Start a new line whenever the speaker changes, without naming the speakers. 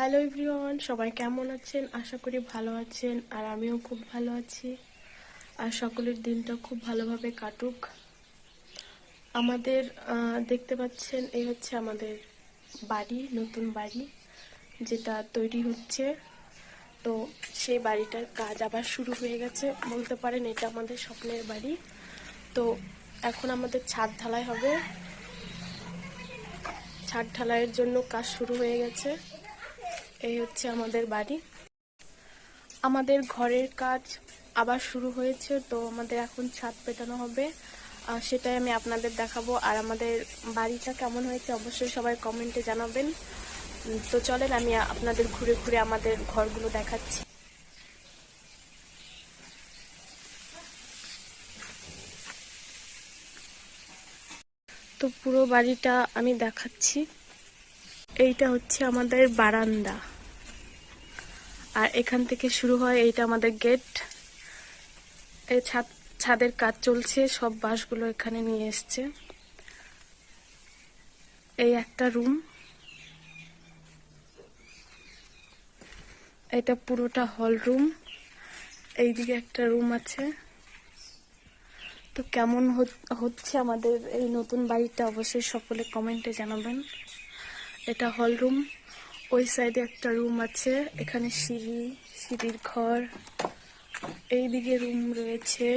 Hello everyone সবাই কেমন আছেন? আশা করি ভালো আছেন, আর আমিও খুব ভালো আছি। আর সকলের দিনটা খুব ভালোভাবে কাটুক। আমাদের দেখতে পাচ্ছেন, এই হচ্ছে আমাদের বাড়ি, নতুন বাড়ি, যেটা তৈরি হচ্ছে। তো সেই বাড়িটার কাজ আবার শুরু হয়ে গেছে। বলতে পারেন, এটা আমাদের স্বপ্নের বাড়ি। তো এখন আমাদের ছাদ ঢালাই হবে। ছাদ ঢালাইয়ের জন্য কাজ শুরু হয়ে গেছে। এই হচ্ছে আমাদের বাড়ি। আমাদের ঘরের কাজ আবার শুরু হয়েছে, তো আমাদের এখন ছাদ পেটানো হবে। সেটাই আমি আপনাদের দেখাবো। আর আমাদের বাড়িটা কেমন হয়েছে অবশ্যই সবাই কমেন্টে জানাবেন। তো চলেন, আমি আপনাদের ঘুরে ঘুরে আমাদের ঘরগুলো দেখাচ্ছি। তো পুরো বাড়িটা আমি দেখাচ্ছি। এইটা হচ্ছে আমাদের বারান্দা। আর এখান থেকে শুরু হয় এইটা আমাদের গেট। এই ছাদ, ছাদের কাজ চলছে, সব বাঁশগুলো এখানে নিয়ে এসছে। এই একটা রুম। এটা পুরোটা হল রুম। এইদিকে একটা রুম আছে। তো কেমন হচ্ছে আমাদের এই নতুন বাড়িটা অবশ্যই সকলে কমেন্টে জানাবেন। এটা হল রুম। ওই সাইডে একটা রুম আছে এখানে সিঁড়ি সিঁড়ির ঘর এইদিকে রুম রয়েছে।